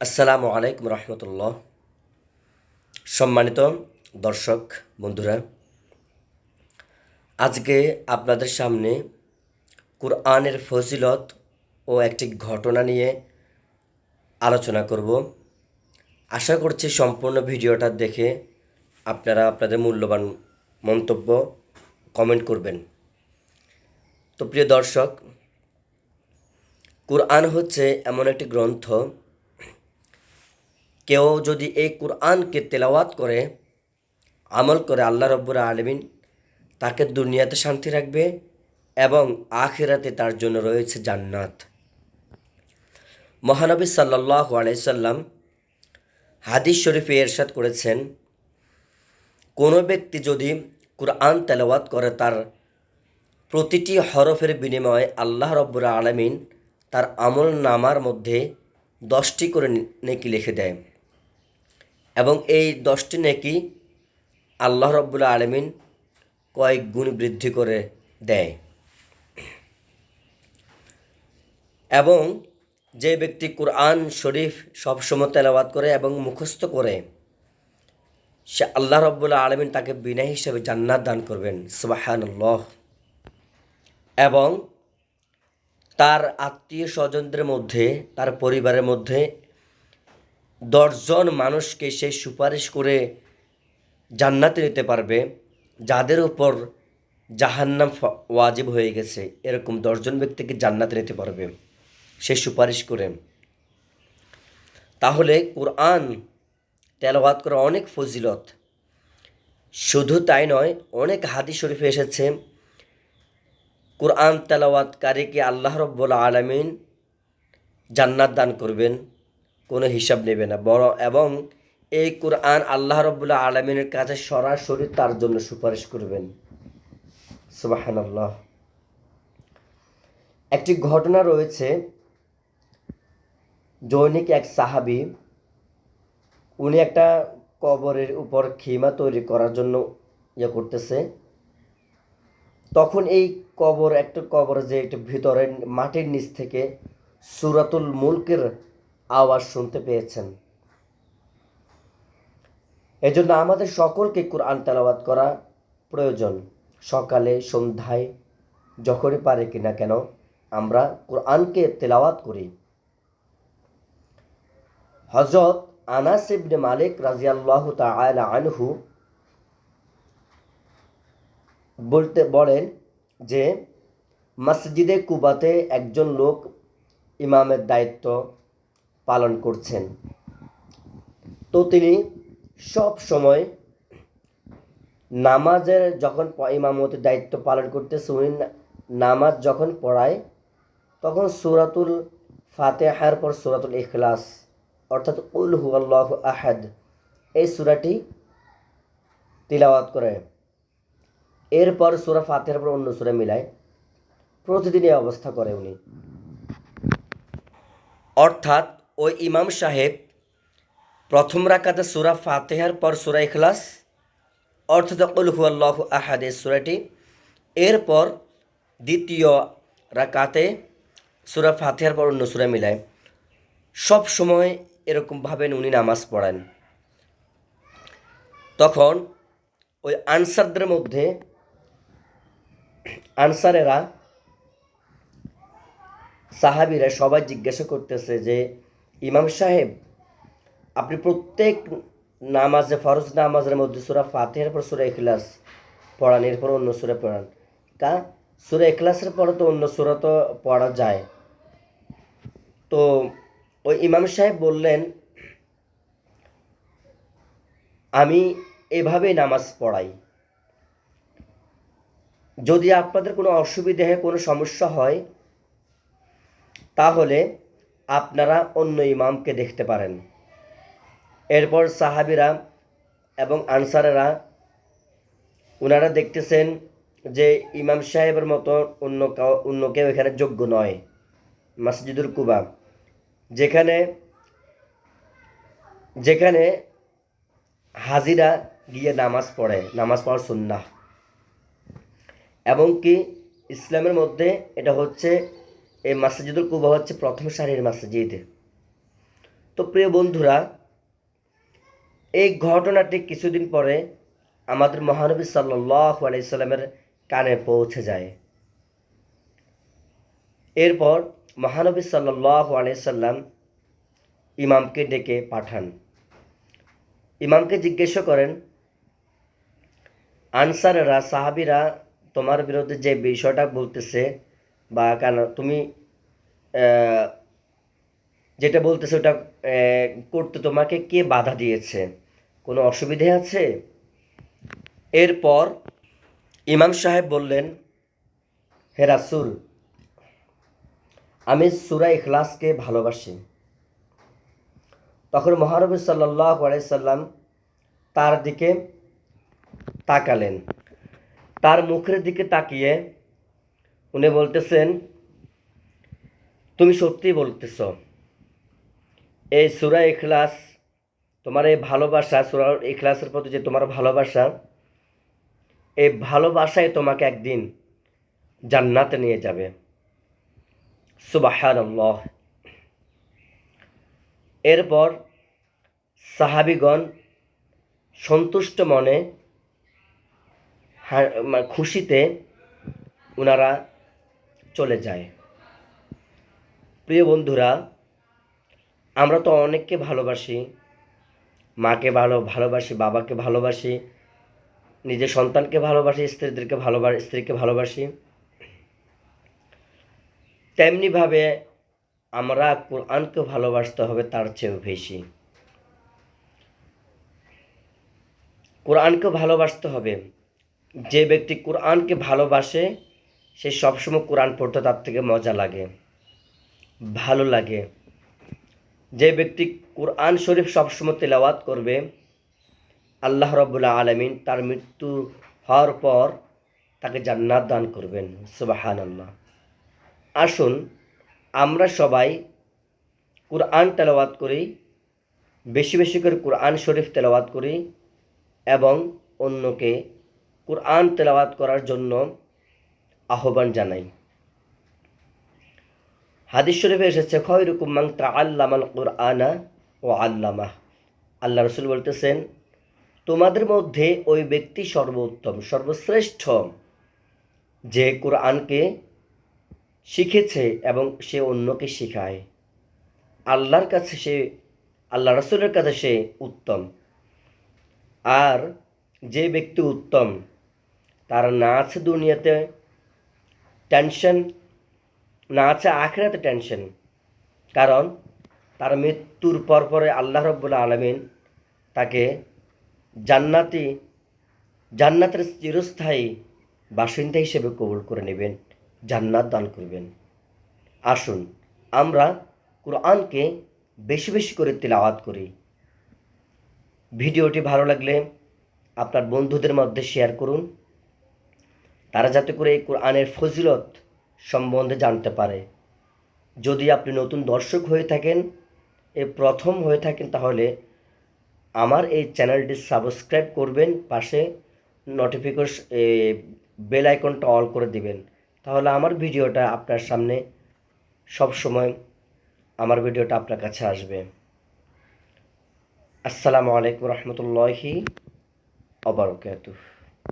আসসালামু আলাইকুম রহমতুল্লাহ। সম্মানিত দর্শক, বন্ধুরা, আজকে আপনাদের সামনে কোরআনের ফজিলত ও একটি ঘটনা নিয়ে আলোচনা করব। আশা করছি সম্পূর্ণ ভিডিওটা দেখে আপনারা আপনাদের মূল্যবান মন্তব্য কমেন্ট করবেন। তো প্রিয় দর্শক, কোরআন হচ্ছে এমন একটি গ্রন্থ কেউ যদি এই কোরআনকে তেলাওয়াত করে, আমল করে আল্লাহ রব্বুর আলমিন, তাকে দুনিয়াতে শান্তি রাখবে এবং আখেরাতে তার জন্য রয়েছে জান্নাত। মহানবী সাল্লাহ আলাইসাল্লাম হাদিস শরীফে এরশাদ করেছেন, কোনো ব্যক্তি যদি কোরআন তেলাওয়াত করে, তার প্রতিটি হরফের বিনিময়ে আল্লাহ রব্বুর আলমিন তার আমল নামার মধ্যে দশটি করে নেকি লিখে দেয়। এবং এই দশটি নেকি আল্লাহ রব্বুল আলমিন কয়েক গুণ বৃদ্ধি করে দেয়। এবং যে ব্যক্তি কোরআন শরীফ সবসময় তেলাবাদ করে এবং মুখস্থ করে, সে আল্লাহ রব্বুল আলমিন তাকে বিনা হিসেবে জান্নাত দান করবেন সুবাহান্লাহ এবং তার আত্মীয় স্বজনদের মধ্যে, তার পরিবারের মধ্যে দশজন মানুষকে সে সুপারিশ করে জান্নাতে নিতে পারবে, যাদের উপর জাহান্নাম ওয়াজিব হয়ে গেছে, এরকম দশজন ব্যক্তিকে জান্নাতে নিতে পারবে, সে সুপারিশ করে। তাহলে কোরআন, তেলাওয়াত করা অনেক ফজিলত। শুধু তাই নয়, অনেক হাদি শরীফে এসেছে, কোরআন তেলাওয়াতকারীকে আল্লাহ রব্বুল আলমিন জান্নাত দান করবেন। কোনো হিসাব নেবে না। বড় এবং এই কোরআন আল্লাহ রব্বুল্লাহ আলমিনের কাছে সরাসরি তার জন্য সুপারিশ করবেন। সুবাহান আল্লাহ একটি ঘটনা রয়েছে। জৈনিক এক সাহাবি, উনি একটা কবরের উপর খিমা তৈরি করার জন্য ইয়ে করতেছে। তখন এই কবর, একটা কবর যে একটু ভিতরে মাটির নিচ থেকে সুরাতুল মুলকের আওয়াজ শুনতে পেয়েছেন। এজন্য আমাদের সকলকে কোরআন তেলাওয়াত করা প্রয়োজন। সকালে, সন্ধ্যায়, যখনই পারে কিনা কেন, আমরা কোরআনকে তেলাওয়াত করি। হজরত আনাস ইবনে মালিক রাজিয়াল্লাহ তাআলা আনহু বলতে বলেন যে, মসজিদে কুবাতে একজন লোক ইমামের দায়িত্ব পালন করছেন। তো তিনি সব সময় নামাজের যখন ইমামতির দায়িত্ব পালন করতেছে, উনি নামাজ যখন পড়ায়, তখন সুরাতুল ফাতেহার পর সুরাতুল ইখলাস, অর্থাৎ উল হু আল্লাহ আহাদ, এই সুরাটি তিলাওয়াত করে। এরপর সুরা ফাতেহার পর অন্য সুরা মিলায়। প্রতিদিন এই অবস্থা করে উনি। অর্থাৎ ওই ইমাম সাহেব প্রথম রাকাতে সুরা ফাতেহার পর সুরা ইখলাস অর্থাৎ উলহু আল্লাহ আহাদে সুরাটি, এরপর দ্বিতীয় রাকাতে সুরা ফাতেহার পর অন্য সুরা মিলায়। সব সময় এরকমভাবে উনি নামাজ পড়েন। তখন ওই আনসারদের মধ্যে আনসারেরা, সাহাবিরা সবাই জিজ্ঞাসা করতেছে যে ইমাম সাহেব, আপনি প্রত্যেক নামাজে, ফরজ নামাজের মধ্যে সুরা ফাতেহার পর সুরা এখলাস পড়ান, এরপর অন্য সুরে পড়ান। কা, সুরা এখলাসের পরে তো অন্য সুরা তো পড়া যায়। তো ওই ইমাম সাহেব বললেন, আমি এভাবেই নামাজ পড়াই। যদি আপনাদের কোনো অসুবিধা কোনো সমস্যা হয়, তাহলে আপনারা অন্য ইমামকে দেখতে পারেন। এরপর সাহাবিরা এবং আনসারেরা ওনারা দেখতেছেন যে ইমাম সাহেবের মতো অন্য কাউ, অন্য কেউ এখানে যোগ্য নয়, মসজিদুল কুবা। যেখানে যেখানে হাজিরা গিয়ে নামাজ পড়ে, নামাজ পড়ার সুন্না এবং কি ইসলামের মধ্যে এটা হচ্ছে এই মসজিদুল কুবা হচ্ছে প্রথম সারির মসজিদ। তো প্রিয় বন্ধুরা, এই ঘটনাটি কিছুদিন পরে আমাদের মহানবী সাল্লাহ আলাইসাল্লামের কানে পৌঁছে যায়। এরপর মহানবী সাল্লাহ আলাইসাল্লাম ইমামকে ডেকে পাঠান। ইমামকে জিজ্ঞেস করেন, আনসারেরা, সাহাবিরা তোমার বিরুদ্ধে যে বিষয়টা বলতেছে বা কেন তুমি যেটা বলতেছে ওটা করতে তোমাকে কে বাধা দিয়েছে? কোনো অসুবিধে আছে? এরপর ইমাম সাহেব বললেন, হে রাসুল, আমি সুরা ইখলাসকে ভালোবাসি। তখন মহানবী সাল্লাহ আলাইসাল্লাম তার দিকে তাকালেন। তার মুখের দিকে তাকিয়ে উনি বলতেছেন, তুমি সত্যিই বলতেছ, এই সুরা ইখলাস, তোমার এই ভালোবাসা, সুরা এখলাসের প্রতি যে তোমার ভালোবাসা, এই ভালোবাসায় তোমাকে একদিন জান্নাতে নিয়ে যাবে। সুবাহান এরপর সাহাবিগণ সন্তুষ্ট মনে খুশিতে ওনারা চলে যায়। প্রিয় বন্ধুরা, আমরা তো অনেককে ভালোবাসি, মাকে ভালো, ভালোবাসি, বাবাকে ভালোবাসি, নিজের সন্তানকে ভালোবাসি, স্ত্রীদেরকে ভালোবাসি স্ত্রীকে ভালোবাসি। তেমনিভাবে আমরা কোরআনকে ভালোবাসতে হবে তার চেয়েও বেশি। কোরআনকে ভালোবাসতে হবে। যে ব্যক্তি কোরআনকে ভালোবাসে সে সবসময় কোরআন পড়তে তার থেকে মজা লাগে, ভালো লাগে। যে ব্যক্তি কোরআন শরীফ সবসময় তেলাওয়াত করবে, আল্লাহ রব্বুল্লাহ আলমিন তার মৃত্যু হওয়ার পর তাকে জান্নাত দান করবেন সুবাহান আল্লাহ আসুন, আমরা সবাই কোরআন তেলাওয়াত করি, বেশি বেশি করে কোরআন শরীফ তেলাওয়াত করি এবং অন্যকে কোরআন তেলাওয়াত করার জন্য আহ্বান জানাই। হাদিস শরীফে এসেছে, খয়রুকুম মান তাআল্লামাল কুরআনা ও আল্লামা আল্লাহ রসুল বলতেছেন, তোমাদের মধ্যে ওই ব্যক্তি সর্বোত্তম, সর্বশ্রেষ্ঠ যে কোরআনকে শিখেছে এবং সে অন্যকে শেখায়। আল্লাহর কাছে সে, আল্লাহ রসুলের কাছে সে উত্তম। আর যে ব্যক্তি উত্তম, তার না আছে দুনিয়াতে টেনশন না আছে আখেরাতে টেনশন। কারণ তার মৃত্যুর পর পরে আল্লাহ রব্বুল আলমিন তাকে জান্নাতি, জান্নাতের চিরস্থায়ী বাসিন্দা হিসেবে কবুল করে নেবেন, জান্নাত দান করবেন। আসুন, আমরা কোরআনকে বেশি বেশি করে তেলাওয়াত করি। ভিডিওটি ভালো লাগলে আপনার বন্ধুদের মধ্যে শেয়ার করুন। তারা যাতে করে এই কোরআনের ফজিলত সম্বন্ধে জানতে পারে। যদি আপনি নতুন দর্শক হয়ে থাকেন, এ প্রথম হয়ে থাকেন, তাহলে আমার এই চ্যানেলটি সাবস্ক্রাইব করবেন, পাশে নোটিফিকেশন বেল আইকনটা অল করে দিবেন। তাহলে আমার ভিডিওটা আপনার সামনে সব সময় আমার ভিডিওটা আপনার কাছে আসবে। আসসালামু আলাইকুম রহমতুল্লাহি অবরকাতুহ